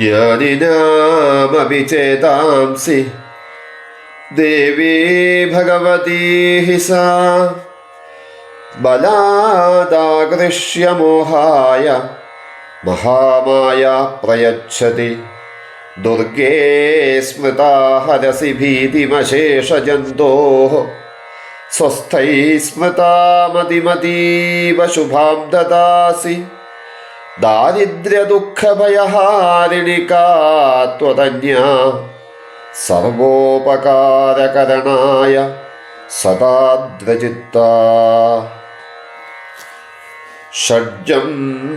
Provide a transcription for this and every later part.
ज्ञानिनामपि चेतांसि देवी भगवती सा। बलादाकृष्य मोहाय महामाया प्रयच्छति। दुर्गे स्मृता हरसि भीतिमशेषजन्तोः। स्वस्थैः स्मृता मतिमतीव शुभां ददासि। ദാരിദ്ര്യദുഃഖഭയഹാരിണികാ ത്വതന്യ സർവോപകാരകരണായ സദാദ്രചിത്ത ഷഡ്ജം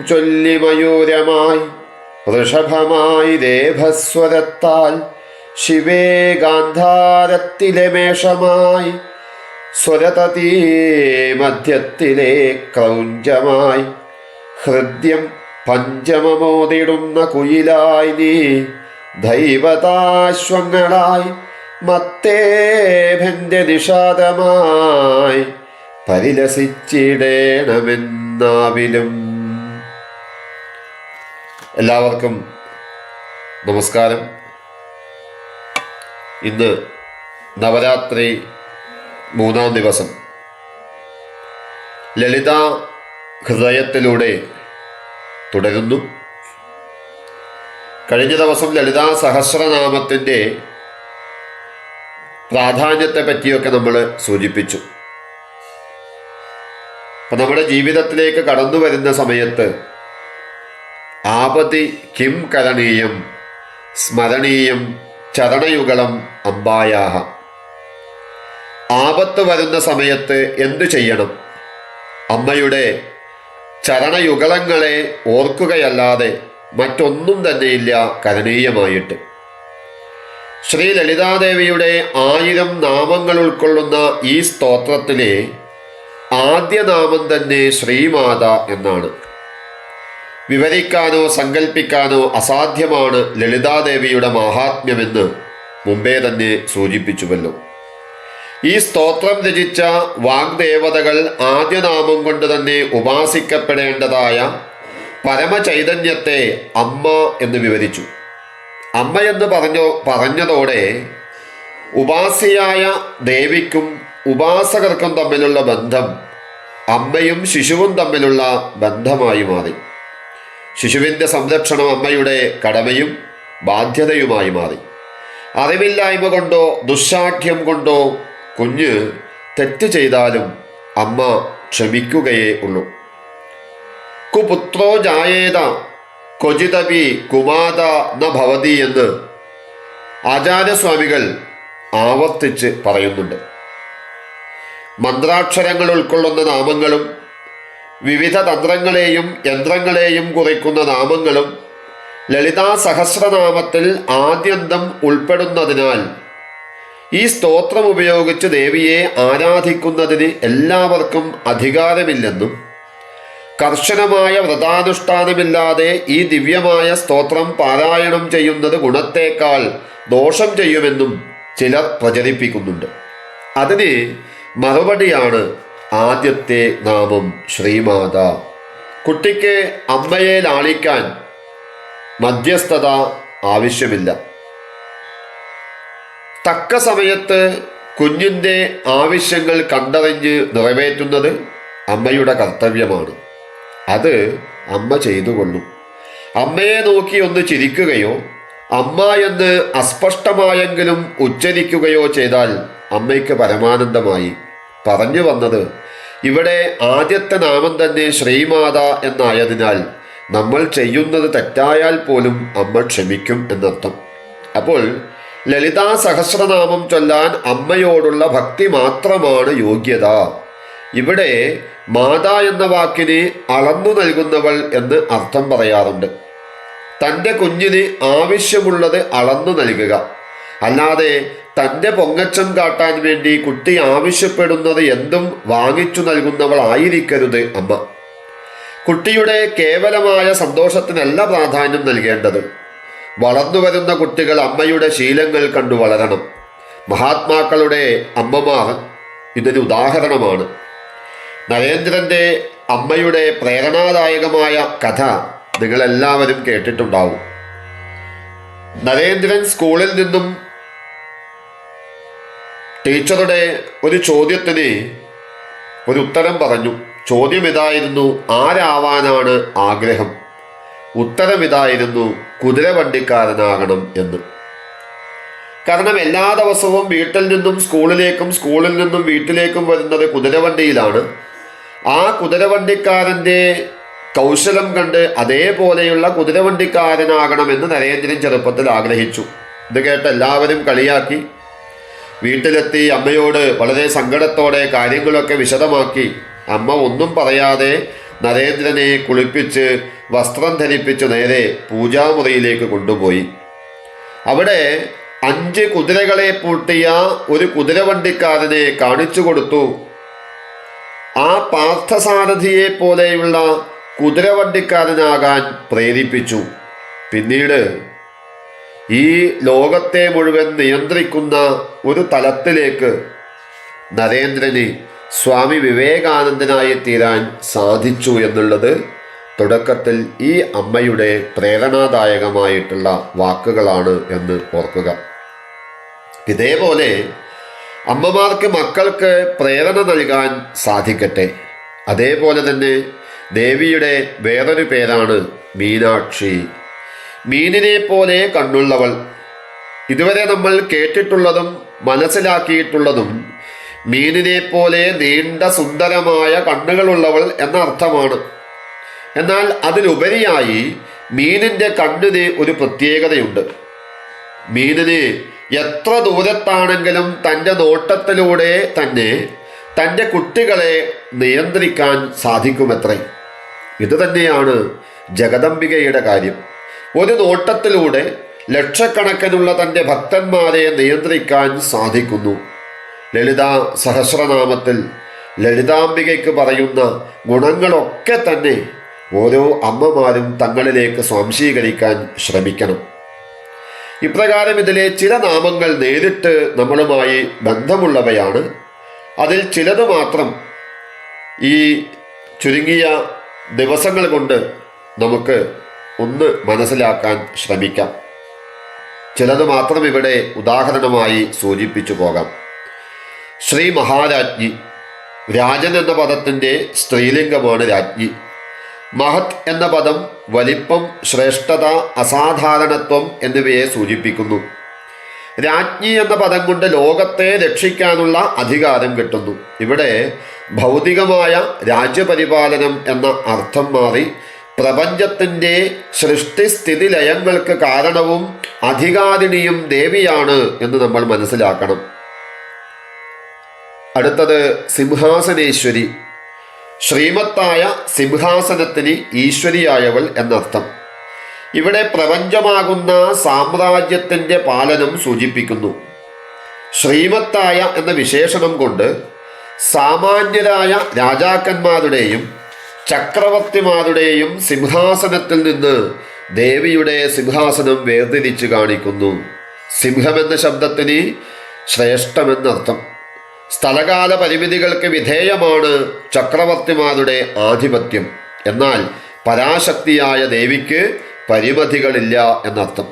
ചൊല്ലിമയൂരമായി വൃഷഭമായി ദേഭസ്വരത്താൽ ശിവേ ഗാന്ധാരത്തിലെ മേഷമായി സ്വരതീ മധ്യത്തിലെ ക്രൗഞ്ചമായി ഹൃദ്യം പഞ്ചമമോതിടുന്ന കുയിലായി നീ ദൈവതാശ്വങ്ങളായി മത്തേഭന്റെ നിഷാദമായി പരിലസിച്ചിടേണമെന്നാവിലും. എല്ലാവർക്കും നമസ്കാരം. ഇന്ന് നവരാത്രി മൂന്നാം ദിവസം. ലളിത ഹൃദയത്തിലൂടെ തുടരുന്നു. കഴിഞ്ഞ ദിവസം ലളിതാ സഹസ്രനാമത്തിന്റെ പ്രാധാന്യത്തെ പറ്റിയൊക്കെ നമ്മൾ സൂചിപ്പിച്ചു. അപ്പം നമ്മുടെ ജീവിതത്തിലേക്ക് കടന്നു വരുന്ന സമയത്ത് ആപതി കിം കരണീയം സ്മരണീയം ചരണയുഗളം അമ്പായാഹ. ആപത്ത് വരുന്ന സമയത്ത് എന്തു ചെയ്യണം? അമ്മയുടെ ചരണയുഗളങ്ങളെ ഓർക്കുകയല്ലാതെ മറ്റൊന്നും തന്നെയില്ല കരണീയമായിട്ട് ശ്രീ ലളിതാദേവിയുടെ ആയിരം നാമങ്ങൾ ഉൾക്കൊള്ളുന്ന ഈ സ്തോത്രത്തിലെ ആദ്യ നാമം തന്നെ ശ്രീമാത എന്നാണ്. വിവരിക്കാനോ സങ്കല്പിക്കാനോ അസാധ്യമാണ് ലളിതാദേവിയുടെ മാഹാത്മ്യമെന്ന് മുമ്പേ തന്നെ സൂചിപ്പിച്ചുവല്ലോ. ഈ സ്തോത്രം രചിച്ച വാഗ്ദേവതകൾ ആദ്യനാമം കൊണ്ട് തന്നെ ഉപാസിക്കപ്പെടേണ്ടതായ പരമചൈതന്യത്തെ അമ്മ എന്ന് വിവരിച്ചു. അമ്മ എന്ന് പറഞ്ഞു പറഞ്ഞതോടെ ഉപാസിയായ ദേവിക്കും ഉപാസകർക്കും തമ്മിലുള്ള ബന്ധം അമ്മയും ശിശുവും തമ്മിലുള്ള ബന്ധമായി മാറി. ശിശുവിന്റെ സംരക്ഷണം അമ്മയുടെ കടമയും ബാധ്യതയുമായി മാറി. അറിവില്ലായ്മ കൊണ്ടോ ദുശാഠ്യം കൊണ്ടോ കുഞ്ഞ് തെറ്റ് ചെയ്താലും അമ്മ ക്ഷമിക്കുകയേ ഉള്ളൂ. കുപുത്രോ ജായേത ക്വചിതപി കുമാത ന ഭവതി എന്ന് ആചാര്യസ്വാമികൾ ആവർത്തിച്ച് പറയുന്നുണ്ട്. മന്ത്രാക്ഷരങ്ങൾ ഉൾക്കൊള്ളുന്ന നാമങ്ങളും വിവിധ തന്ത്രങ്ങളെയും യന്ത്രങ്ങളെയും കുറിക്കുന്ന നാമങ്ങളും ലളിതാ സഹസ്രനാമത്തിൽ ആദ്യന്തം ഉൾപ്പെടുന്നതിനാൽ ഈ സ്തോത്രം ഉപയോഗിച്ച് ദേവിയെ ആരാധിക്കുന്നതിന് എല്ലാവർക്കും അധികാരമില്ലെന്നും കർശനമായ വ്രതാനുഷ്ഠാനമില്ലാതെ ഈ ദിവ്യമായ സ്തോത്രം പാരായണം ചെയ്യുന്നത് ഗുണത്തേക്കാൾ ദോഷം ചെയ്യുമെന്നും ചിലർ പ്രചരിപ്പിക്കുന്നുണ്ട്. അതിന് മറുപടിയാണ് ആദ്യത്തെ നാമം ശ്രീമാത. കുട്ടിക്ക് അമ്മയെ ലാളിക്കാൻ മധ്യസ്ഥത ആവശ്യമില്ല. തക്ക സമയത്ത് കുഞ്ഞിന്റെ ആവശ്യങ്ങൾ കണ്ടറിഞ്ഞ് നിറവേറ്റുന്നത് അമ്മയുടെ കർത്തവ്യമാണ്. അത് അമ്മ ചെയ്തു കൊള്ളും അമ്മയെ നോക്കി ഒന്ന് ചിരിക്കുകയോ അമ്മ എന്ന് അസ്പഷ്ടമായെങ്കിലും ഉച്ചരിക്കുകയോ ചെയ്താൽ അമ്മയ്ക്ക് പരമാനന്ദമായി. പറഞ്ഞു വന്നത് ഇവിടെ ആദ്യത്തെ നാമം തന്നെ ശ്രീമാത എന്നായതിനാൽ നമ്മൾ ചെയ്യുന്നത് തെറ്റായാൽ പോലും അമ്മ ക്ഷമിക്കും എന്നർത്ഥം. അപ്പോൾ ലളിതാ സഹസ്രനാമം ചൊല്ലാൻ അമ്മയോടുള്ള ഭക്തി മാത്രമാണ് യോഗ്യത. ഇവിടെ മാതാ എന്ന വാക്കിന് അളന്നു നൽകുന്നവൾ എന്ന് അർത്ഥം പറയാറുണ്ട്. തന്റെ കുഞ്ഞിന് ആവശ്യമുള്ളത് അളന്നു നൽകുക. അല്ലാതെ തന്റെ പൊങ്ങച്ചം കാട്ടാൻ വേണ്ടി കുട്ടി ആവശ്യപ്പെടുന്നത് എന്തും വാങ്ങിച്ചു നൽകുന്നവളായിരിക്കരുത് അമ്മ. കുട്ടിയുടെ കേവലമായ സന്തോഷത്തിനല്ല പ്രാധാന്യം നൽകേണ്ടത്. വളർന്നു വരുന്ന കുട്ടികൾ അമ്മയുടെ ശീലങ്ങൾ കണ്ടു വളരണം. മഹാത്മാക്കളുടെ അമ്മമാർ ഇതൊരു ഉദാഹരണമാണ്. നരേന്ദ്രന്റെ അമ്മയുടെ പ്രേരണാദായകമായ കഥ നിങ്ങളെല്ലാവരും കേട്ടിട്ടുണ്ടാവും. നരേന്ദ്രൻ സ്കൂളിൽ നിന്നും ടീച്ചറുടെ ഒരു ചോദ്യത്തിന് ഒരു ഉത്തരം പറഞ്ഞു. ചോദ്യം ഇതായിരുന്നു ആരാവാനാണ് ആഗ്രഹം? ഉത്തരം ഇതായിരുന്നു കുതിരവണ്ടിക്കാരനാകണം എന്ന്. കാരണം എല്ലാ ദിവസവും വീട്ടിൽ നിന്നും സ്കൂളിലേക്കും സ്കൂളിൽ നിന്നും വീട്ടിലേക്കും വരുന്നത് കുതിരവണ്ടിയിലാണ്. ആ കുതിരവണ്ടിക്കാരന്റെ കൗശലം കണ്ട് അതേപോലെയുള്ള കുതിരവണ്ടിക്കാരനാകണമെന്ന് നരേന്ദ്രൻ ചെറുപ്പത്തിൽ ആഗ്രഹിച്ചു. ഇത് കേട്ട് എല്ലാവരും കളിയാക്കി. വീട്ടിലെത്തി അമ്മയോട് വളരെ സങ്കടത്തോടെ കാര്യങ്ങളൊക്കെ വിശദമാക്കി. അമ്മ ഒന്നും പറയാതെ നരേന്ദ്രനെ കുളിപ്പിച്ച് വസ്ത്രം ധരിപ്പിച്ച് നേരെ പൂജാമുറിയിലേക്ക് കൊണ്ടുപോയി. അവിടെ അഞ്ച് കുതിരകളെ പൂട്ടിയ ഒരു കുതിരവണ്ടിക്കാരനെ കാണിച്ചു കൊടുത്തു. ആ പാർത്ഥസാരഥിയെ പോലെയുള്ള കുതിരവണ്ടിക്കാരനാകാൻ പ്രേരിപ്പിച്ചു. പിന്നീട് ഈ ലോകത്തെ മുഴുവൻ നിയന്ത്രിക്കുന്ന ഒരു തലത്തിലേക്ക് നരേന്ദ്രന് സ്വാമി വിവേകാനന്ദനായി തീരാൻ സാധിച്ചു എന്നുള്ളത് തുടക്കത്തിൽ ഈ അമ്മയുടെ പ്രേരണാദായകമായിട്ടുള്ള വാക്കുകളാണ് എന്ന് ഓർക്കുക. ഇതേപോലെ അമ്മമാർക്ക് മക്കൾക്ക് പ്രേരണ നൽകാൻ സാധിക്കട്ടെ. അതേപോലെ തന്നെ ദേവിയുടെ വേറൊരു പേരാണ് മീനാക്ഷി. മീനിനെ പോലെ കണ്ണുള്ളവൾ. ഇതുവരെ നമ്മൾ കേട്ടിട്ടുള്ളതും മനസ്സിലാക്കിയിട്ടുള്ളതും മീനിനെ പോലെ നീണ്ട സുന്ദരമായ കണ്ണുകളുള്ളവൾ എന്ന അർത്ഥമാണ് എന്നാൽ അതിലുപരിയായി മീനിന്റെ കണ്ണിന് ഒരു പ്രത്യേകതയുണ്ട്. മീനിന് എത്ര ദൂരത്താണെങ്കിലും തന്റെ നോട്ടത്തിലൂടെ തന്നെ തന്റെ കുട്ടികളെ നിയന്ത്രിക്കാൻ സാധിക്കുമത്രേ. ഇത് തന്നെയാണ് ജഗദംബികയുടെ കാര്യം. ഒരു നോട്ടത്തിലൂടെ ലക്ഷക്കണക്കിനുള്ള തന്റെ ഭക്തന്മാരെ നിയന്ത്രിക്കാൻ സാധിക്കുന്നു. ലളിത സഹസ്രനാമത്തിൽ ലളിതാംബികയ്ക്ക് പറയുന്ന ഗുണങ്ങളൊക്കെ തന്നെ ഓരോ അമ്മമാരും തങ്ങളിലേക്ക് സ്വാംശീകരിക്കാൻ ശ്രമിക്കണം. ഇപ്രകാരം ഇതിലെ ചില നാമങ്ങൾ നേരിട്ട് നമ്മളുമായി ബന്ധമുള്ളവയാണ്. അതിൽ ചിലത് മാത്രം ഈ ചുരുങ്ങിയ ദിവസങ്ങൾ കൊണ്ട് നമുക്ക് ഒന്ന് മനസ്സിലാക്കാൻ ശ്രമിക്കാം. ചിലത് മാത്രം ഇവിടെ ഉദാഹരണമായി സൂചിപ്പിച്ചു പോകാം. ശ്രീ മഹാരാജ്ഞി രാജൻ എന്ന പദത്തിന്റെ സ്ത്രീലിംഗമാണ് രാജ്ഞി. മഹത് എന്ന പദം വലിപ്പം ശ്രേഷ്ഠത അസാധാരണത്വം എന്നിവയെ സൂചിപ്പിക്കുന്നു. രാജ്ഞി എന്ന പദം കൊണ്ട് ലോകത്തെ രക്ഷിക്കാനുള്ള അധികാരം കിട്ടുന്നു. ഇവിടെ ഭൗതികമായ രാജ്യപരിപാലനം എന്ന അർത്ഥം മാറി പ്രപഞ്ചത്തിന്റെ സൃഷ്ടിസ്ഥിതി ലയങ്ങൾക്ക് കാരണവും അധികാരിണിയും ദേവിയാണ് എന്ന് നമ്മൾ മനസ്സിലാക്കണം. അടുത്തത് സിംഹാസനേശ്വരി. ശ്രീമത്തായ സിംഹാസനത്തിന് ഈശ്വരിയായവൾ എന്നർത്ഥം. ഇവിടെ പ്രപഞ്ചമാകുന്ന സാമ്രാജ്യത്തിന്റെ പാലനം സൂചിപ്പിക്കുന്നു. ശ്രീമത്തായ എന്ന വിശേഷണം കൊണ്ട് സാമാന്യരായ രാജാക്കന്മാരുടെയും ചക്രവർത്തിമാരുടെയും സിംഹാസനത്തിൽ നിന്ന് ദേവിയുടെ സിംഹാസനം വേർതിരിച്ചു കാണിക്കുന്നു. സിംഹമെന്ന ശബ്ദത്തിന് ശ്രേഷ്ഠമെന്നർത്ഥം സ്ഥലകാല പരിമിതികൾക്ക് വിധേയമാണ് ചക്രവർത്തിമാരുടെ ആധിപത്യം. എന്നാൽ പരാശക്തിയായ ദേവിക്ക് പരിമിതികളില്ല എന്നർത്ഥം.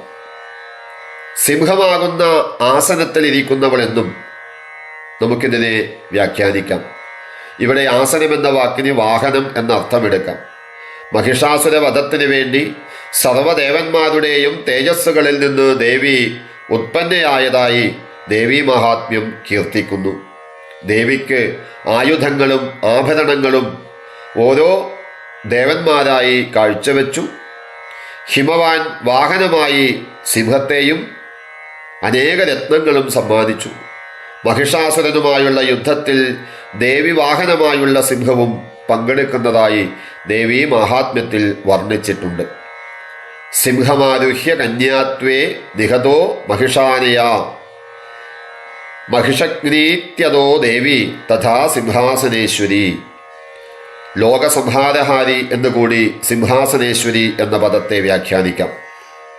സിംഹമാകുന്ന ആസനത്തിൽ ഇരിക്കുന്നവൾ എന്നും നമുക്കിതിനെ വ്യാഖ്യാനിക്കാം. ഇവിടെ ആസനം എന്ന വാക്കിന് വാഹനം എന്ന അർത്ഥമെടുക്കാം മഹിഷാസുര വധത്തിന് വേണ്ടി സർവദേവന്മാരുടെയും തേജസ്സുകളിൽ നിന്ന് ദേവി ഉത്പന്നയായതായി ദേവീ മഹാത്മ്യം കീർത്തിക്കുന്നു. ദേവിക്ക് ആയുധങ്ങളും ആഭരണങ്ങളും ഓരോ ദേവന്മാരായി കാഴ്ചവെച്ചു. ഹിമവാൻ വാഹനമായി സിംഹത്തെയും അനേക രത്നങ്ങളും സമ്മാനിച്ചു. മഹിഷാസുരനുമായുള്ള യുദ്ധത്തിൽ ദേവി വാഹനമായുള്ള സിംഹവും പങ്കെടുക്കുന്നതായി ദേവി മഹാത്മ്യത്തിൽ വർണിച്ചിട്ടുണ്ട്. സിംഹമാരുഹ്യ കന്യാത്വേ നിഹതോ മഹിഷാനയാ. മഹിഷഗ്നീത്യതോ ദേവി തഥാ സിംഹാസനേശ്വരി. ലോകസംഹാരഹാരി എന്നുകൂടി സിംഹാസനേശ്വരി എന്ന പദത്തെ വ്യാഖ്യാനിക്കാം.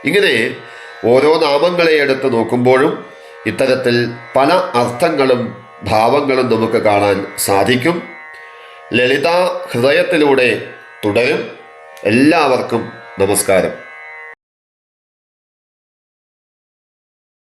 ഇങ്ങനെ ഓരോ നാമങ്ങളെ എടുത്ത് നോക്കുമ്പോഴും ഇത്തരത്തിൽ പല അർത്ഥങ്ങളും ഭാവങ്ങളും നമുക്ക് കാണാൻ സാധിക്കും. ലളിത ഹൃദയത്തിലൂടെ തുടരും. എല്ലാവർക്കും നമസ്കാരം.